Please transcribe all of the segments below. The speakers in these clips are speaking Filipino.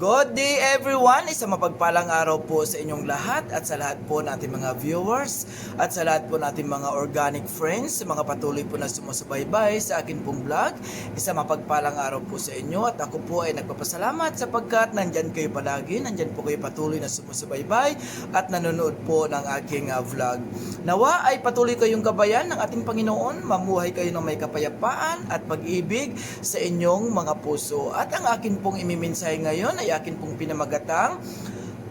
Good day everyone! Isang mapagpalang araw po sa inyong lahat at sa lahat po nating mga viewers at sa lahat po nating mga organic friends, mga patuloy po na sumusubaybay sa akin pong vlog. Isang mapagpalang araw po sa inyo at ako po ay nagpapasalamat sapagkat nandyan kayo palagi, nandyan po kayo patuloy na sumusubaybay at nanonood po ng aking uh, vlog. Nawa ay patuloy kayong gabayan ng ating Panginoon, mamuhay kayo ng may kapayapaan at pag-ibig sa inyong mga puso. At ang akin pong imiminsay ngayon ay akin pong pinamagatang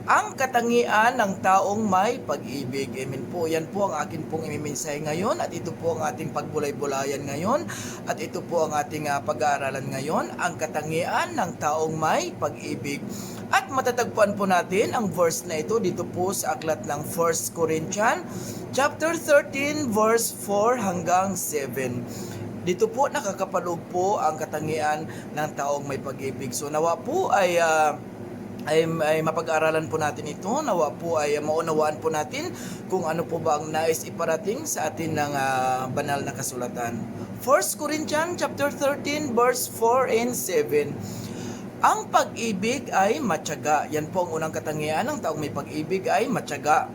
ang katangian ng taong may pag-ibig. Amen po. Yan po ang akin pong imiminsay ngayon at ito po ang ating pagbulay-bulayan ngayon at ito po ang ating ah, pag-aaralan ngayon, ang katangian ng taong may pag-ibig. At matatagpuan po natin ang verse na ito dito po sa aklat ng 1 Corinthians chapter 13 verse 4 hanggang 7. Dito po nakakapaloob po ang katangian ng taong may pag-ibig. So nawa po ay ah, ay, ay mapag-aralan po natin ito. Nawa po ay maunawaan po natin kung ano po ba ang nais iparating sa atin ng ah, banal na kasulatan. 1 Corinthians chapter 13 verse 4 and 7. Ang pag-ibig ay matyaga. Yan po ang unang katangian ng taong may pag-ibig ay matyaga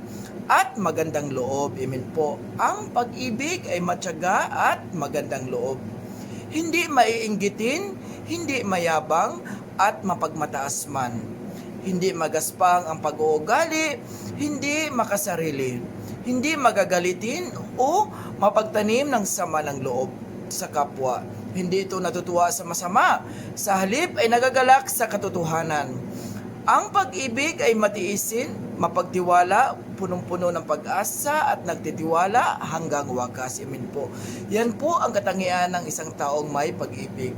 at magandang loob. Amen po. Ang pag-ibig ay matyaga at magandang loob. Hindi maiinggitin, hindi mayabang, at mapagmataas man. Hindi magaspang ang pag-uugali, hindi makasarili. Hindi magagalitin o mapagtanim ng sama ng loob sa kapwa. Hindi ito natutuwa sa masama. Sa halip ay nagagalak sa katotohanan. Ang pag-ibig ay matiisin, mapagtiwala, punong-puno ng pag-asa at nagtitiwala hanggang wakas. Amen po. Yan po ang katangian ng isang taong may pag-ibig.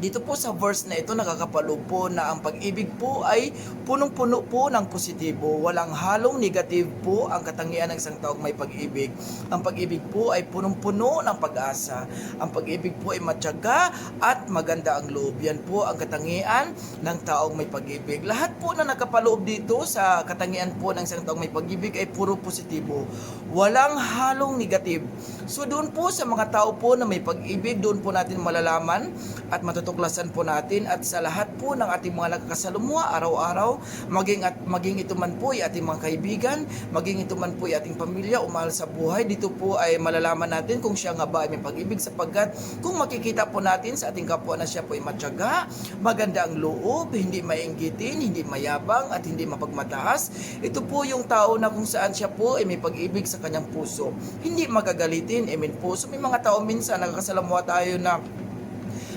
Dito po sa verse na ito nakakapalo po na ang pag-ibig po ay punong-puno po ng positibo. Walang halong negative po ang katangian ng isang taong may pag-ibig. Ang pag-ibig po ay punong-puno ng pag-asa. Ang pag-ibig po ay matyaga at maganda ang loob. Yan po ang katangian ng taong may pag-ibig. Lahat po na nakapaloob dito sa katangian po ng isang taong may pag-ibig ay puro positibo. Walang halong negative. So doon po sa mga tao po na may pag-ibig, doon po natin malalaman at matutuklasan po natin at sa lahat po ng ating mga nagkakasalumuha araw-araw, maging at maging ito man po ay ating mga kaibigan, maging ito man po ay ating pamilya o mahal sa buhay, dito po ay malalaman natin kung siya nga ba ay may pag-ibig sapagkat kung makikita po natin sa ating kapwa na siya po ay matyaga, maganda ang loob, hindi mainggitin, hindi mayabang at hindi mapagmataas. Ito po yung tao na kung saan siya po ay may pag-ibig sa kanyang puso. Hindi magagalitin, amen po. So may mga tao minsan nagkakasalamuha tayo na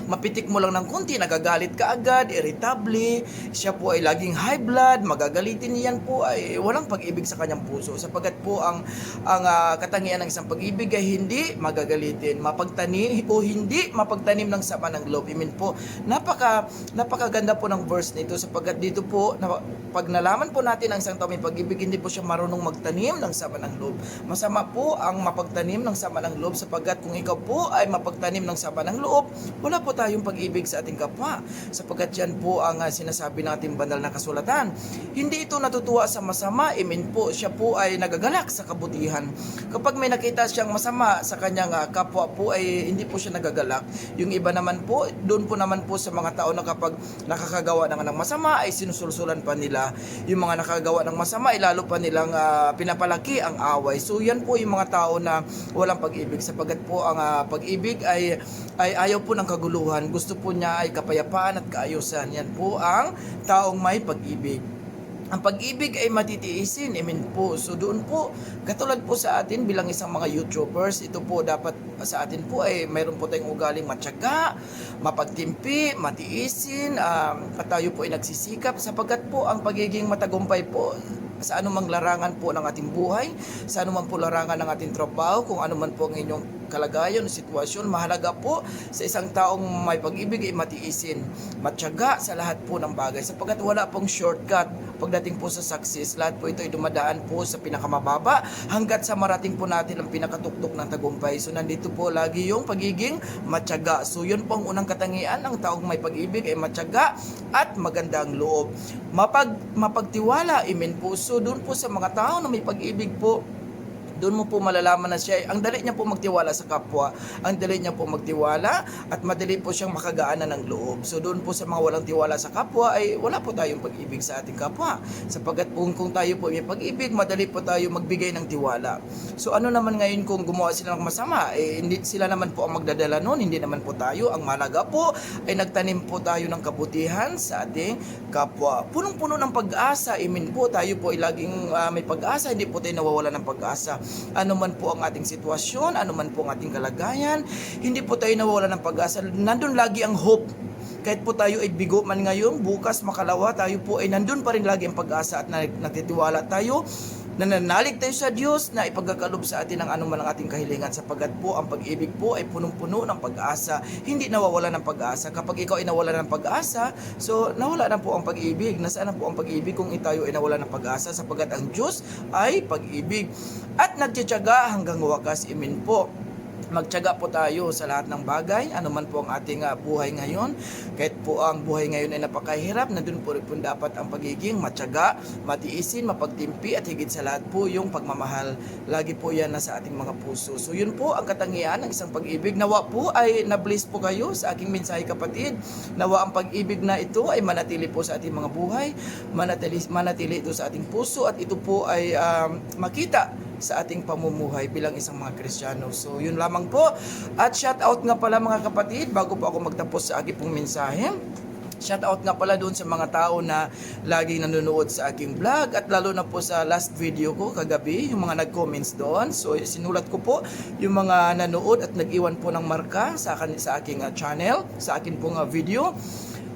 mapitik mo lang ng konti, nagagalit ka agad, irritable, siya po ay laging high blood, magagalitin niyan po ay walang pag-ibig sa kanyang puso. Sapagat po ang ang ah, katangian ng isang pag-ibig ay hindi magagalitin, mapagtanim o hindi mapagtanim ng sama ng loob. Amen po. Napaka napakaganda po ng verse nito sapagat dito po na, pag nalaman po natin ang isang tao may pag-ibig, hindi po siya marunong magtanim ng sama ng loob. Masama po ang mapagtanim ng sama ng loob sapagat kung ikaw po ay mapagtanim ng sama ng loob, wala po tayong pag-ibig sa ating kapwa. Sapagkat yan po ang ah, sinasabi ng ating banal na kasulatan. Hindi ito natutuwa sa masama, imin po, siya po ay nagagalak sa kabutihan. Kapag may nakita siyang masama sa kanyang ah, kapwa po ay hindi po siya nagagalak. Yung iba naman po, doon po naman po sa mga tao na kapag nakakagawa ng ng masama ay sinusulsulan pa nila. Yung mga nakagawa ng masama ay lalo pa nilang ah, pinapalaki ang away. So yan po yung mga tao na walang pag-ibig sapagkat po ang ah, pag-ibig ay ay ayaw po ng kaguluhan. Gusto po niya ay kapayapaan at kaayusan. Yan po ang taong may pag-ibig. Ang pag-ibig ay matitiisin, amen po. So doon po, katulad po sa atin bilang isang mga YouTubers, ito po dapat sa atin po ay mayroon po tayong ugaling matyaga, mapagtimpi, matiisin, um, at tayo po ay nagsisikap sapagkat po ang pagiging matagumpay po sa anumang larangan po ng ating buhay, sa anumang po larangan ng ating trabaho, kung ano man po ang inyong kalagayan o sitwasyon, mahalaga po sa isang taong may pag-ibig ay matiisin, matyaga sa lahat po ng bagay, sapagkat wala pong shortcut pagdating po sa success. Lahat po ito ay dumadaan po sa pinakamababa hanggat sa marating po natin ang pinakatuktok ng tagumpay. So nandito po lagi yung pagiging matyaga. So yun po ang unang katangian ng taong may pag-ibig ay matyaga at maganda ang loob. Mapag, mapagtiwala, amen po. So doon po sa mga tao na may pag-ibig po, doon mo po malalaman na siya, ang dali niya po magtiwala sa kapwa, ang dali niya po magtiwala at madali po siyang makagaanan ng loob. So doon po sa mga walang tiwala sa kapwa ay wala po tayong pag-ibig sa ating kapwa. Sapagkat po kung tayo po may pag-ibig, madali po tayo magbigay ng tiwala. So ano naman ngayon kung gumawa sila ng masama, eh, hindi sila naman po ang magdadala noon, hindi naman po tayo. Ang malaga po ay nagtanim po tayo ng kabutihan sa ating kapwa. Punong-puno ng pag-asa, imin po tayo po ay laging ah, may pag-asa, hindi po tayo nawawala ng pag-asa. Ano man po ang ating sitwasyon, ano man po ang ating kalagayan, hindi po tayo nawawala ng pag-asa. Nandun lagi ang hope. Kahit po tayo ay bigo man ngayon, bukas makalawa, tayo po ay nandun pa rin lagi ang pag-asa at na- nagtitiwala tayo nananalig tayo sa Diyos na ipagkakalob sa atin ang anuman ang ating kahilingan. Sapagkat po ang pag-ibig po ay punong-puno ng pag-asa. Hindi nawawala ng pag-asa. Kapag ikaw ay nawala ng pag-asa so nawala na po ang pag-ibig. Nasaan na po ang pag-ibig kung tayo ay nawala ng pag-asa? Sapagkat ang Diyos ay pag-ibig. At nagtityaga hanggang wakas imin po magtiyaga po tayo sa lahat ng bagay, ano man po ang ating ah, buhay ngayon. Kahit po ang buhay ngayon ay napakahirap, nandun po rin po dapat ang pagiging matyaga, matiisin, mapagtimpi at higit sa lahat po yung pagmamahal. Lagi po yan nasa ating mga puso. So yun po ang katangian ng isang pag-ibig. Nawa po ay na-bless po kayo sa aking mensahe kapatid. Nawa ang pag-ibig na ito ay manatili po sa ating mga buhay, manatili, manatili ito sa ating puso at ito po ay um, makita sa ating pamumuhay bilang isang mga Kristiyano. So, yun lamang po. At shout out nga pala mga kapatid, bago po ako magtapos sa aking pong mensahe. Shout out nga pala doon sa mga tao na laging nanonood sa aking vlog at lalo na po sa last video ko kagabi, yung mga nag-comments doon. So, sinulat ko po yung mga nanood at nag-iwan po ng marka sa, akin, sa aking uh, channel, sa akin pong uh, video.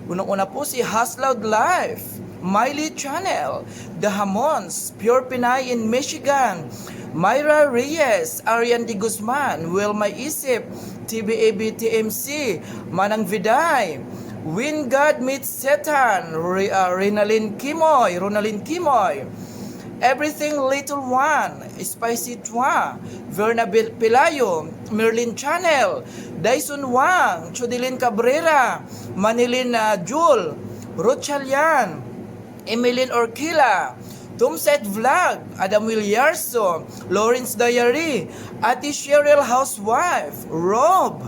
Unang-una po si Hasloud Life, Miley Channel, The Hamons, Pure Pinay in Michigan, Myra Reyes, Arian Di Guzman, Wilma Isip, TBAB TMC, Manang Viday, When God Meets Satan, Re, uh, Renalyn Kimoy, Ronalyn Kimoy, Everything Little One, Spicy Twa, Verna Pilayo, Merlin Channel, Dyson Wang, Chudilin Cabrera, Manilin uh, Jul, Ruth Emilyn Orkila, Tumset Vlog, Adam Williarso, Lawrence Diary, Ate Cheryl Housewife, Rob,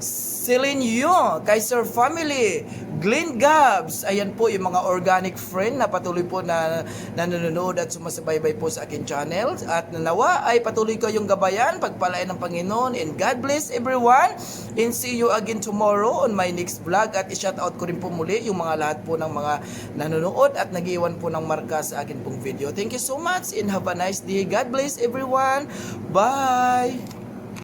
Celine Yu, Kaiser Family, Glenn Gabs, ayan po yung mga organic friend na patuloy po na nanonood at sumasabaybay po sa akin channel at nanawa ay patuloy ko yung gabayan, pagpalain ng Panginoon and God bless everyone and see you again tomorrow on my next vlog at i-shout out ko rin po muli yung mga lahat po ng mga nanonood at nag-iwan po ng marka sa akin pong video. Thank you so much and have a nice day. God bless everyone. Bye!